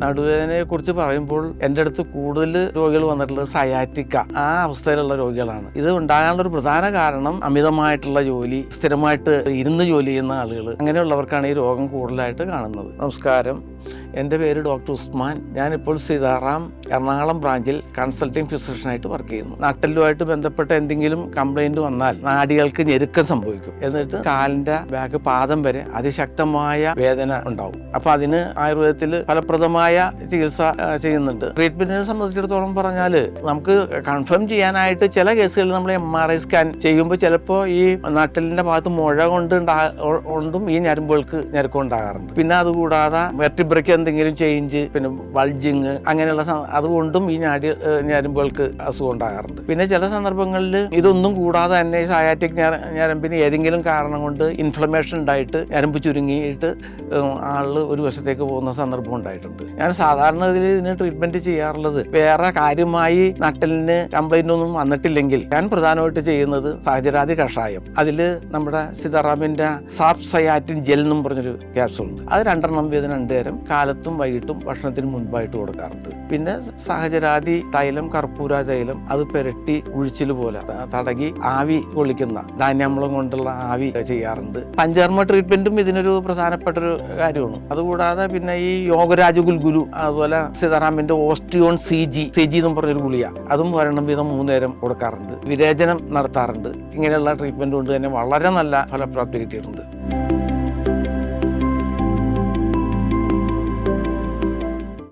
നടുവേദനയെ കുറിച്ച് പറയുമ്പോൾ എന്റെ അടുത്ത് കൂടുതൽ രോഗികൾ വന്നിട്ടുള്ളത് സയാറ്റിക്ക ആ അവസ്ഥയിലുള്ള രോഗികളാണ്. ഇത് ഉണ്ടാകാനുള്ള ഒരു പ്രധാന കാരണം അമിതമായിട്ടുള്ള ജോലി സ്ഥിരമായിട്ട് ഇരുന്ന് ജോലി ചെയ്യുന്ന ആളുകൾ അങ്ങനെയുള്ളവർക്കാണ് ഈ രോഗം കൂടുതലായിട്ട് കാണുന്നത്. നമസ്കാരം. എന്റെ പേര് ഡോക്ടർ ഉസ്മാൻ. ഞാനിപ്പോൾ സീതാറാം എറണാകുളം ബ്രാഞ്ചിൽ കൺസൾട്ടിംഗ് ഫിസിഷ്യനായിട്ട് വർക്ക് ചെയ്യുന്നു. നട്ടലുമായിട്ട് ബന്ധപ്പെട്ട എന്തെങ്കിലും കംപ്ലൈന്റ് വന്നാൽ നാടികൾക്ക് ഞെരുക്കം സംഭവിക്കും. എന്നിട്ട് കാലിന്റെ ബാക്ക് പാദം വരെ അതിശക്തമായ വേദന ഉണ്ടാവും. അപ്പോൾ അതിന് ആയുർവേദത്തിൽ ഫലപ്രദമായ ചികിത്സ ആ, ചെയ്യുന്നുണ്ട്. ട്രീറ്റ്മെന്റിനെ സംബന്ധിച്ചിടത്തോളം പറഞ്ഞാൽ നമുക്ക് കൺഫേം ചെയ്യാനായിട്ട് ചില കേസുകളിൽ നമ്മൾ എം ആർ ഐ സ്കാൻ ചെയ്യുമ്പോൾ ചിലപ്പോൾ ഈ നാട്ടിലിന്റെ ഭാഗത്ത് മുഴ കൊണ്ട് കൊണ്ടും ഈ ഞരമ്പുകൾക്ക് ഞെരുക്കം ഉണ്ടാകാറുണ്ട്. പിന്നെ അതുകൂടാതെ വെർട്ടിബ്രയ്ക്ക് എന്തെങ്കിലും ചേഞ്ച് പിന്നെ വൾജിങ് അങ്ങനെയുള്ള അതുകൊണ്ടും ഈ ഞാടി ഞരമ്പുകൾക്ക് അസുഖം ഉണ്ടാകാറുണ്ട്. പിന്നെ ചില സന്ദർഭങ്ങളിൽ ഇതൊന്നും കൂടാതെ തന്നെ സയാറ്റിക് ഞരമ്പിന് ഏതെങ്കിലും കാരണം കൊണ്ട് ഇൻഫ്ലമേഷൻ ഉണ്ടായിട്ട് ഞരമ്പ് ചുരുങ്ങിയിട്ട് ആൾ ഒരു വശത്തേക്ക് പോകുന്ന സന്ദർഭം ഉണ്ടായിട്ടുണ്ട്. ഞാൻ സാധാരണ ഇതിൽ ഇതിന് ട്രീറ്റ്മെന്റ് ചെയ്യാറുള്ളത്. വേറെ കാര്യമായി നട്ടലിന് കംപ്ലൈന്റ് ഒന്നും വന്നിട്ടില്ലെങ്കിൽ ഞാൻ പ്രധാനമായിട്ട് ചെയ്യുന്നത് സാഹചര്യാദി കഷായം. അതിൽ നമ്മുടെ സിതാറാമിന്റെ സാഫ് സയാറ്റിൻ ജെൽ എന്നും പറഞ്ഞൊരു ക്യാപ്സൂൾ ഉണ്ട്. അത് രണ്ടെണ്ണം വീതം രണ്ടു നേരം കാലത്തും വൈകിട്ടും ഭക്ഷണത്തിന് മുൻപായിട്ട് കൊടുക്കാറുണ്ട്. പിന്നെ സാഹചര്യാദി തൈലം കർപ്പൂര തൈലം അത് പെരട്ടി ഉഴിച്ചിൽ പോലെ തടകി ആവി കൊള്ളിക്കുന്ന ധാന്യാമ്പളം കൊണ്ടുള്ള ആവി ചെയ്യാറുണ്ട്. പഞ്ചകർമ്മ ട്രീറ്റ്മെന്റും ഇതിനൊരു പ്രധാനപ്പെട്ട ഒരു കാര്യമാണ്. അതുകൂടാതെ പിന്നെ ഈ യോഗരാജ ഗുൽഗുലു അതുപോലെ സീതാറാമിന്റെ osteon C G C G എന്നും പറഞ്ഞൊരു ഗുളിക. അതും ഒരെണ്ണം വീതം മൂന്ന് നേരം കൊടുക്കാറുണ്ട്. വിരേചനം നടത്താറുണ്ട്. ഇങ്ങനെയുള്ള ട്രീറ്റ്മെന്റ് കൊണ്ട് തന്നെ വളരെ നല്ല ഫലപ്രാപ്തി കിട്ടിയിട്ടുണ്ട്.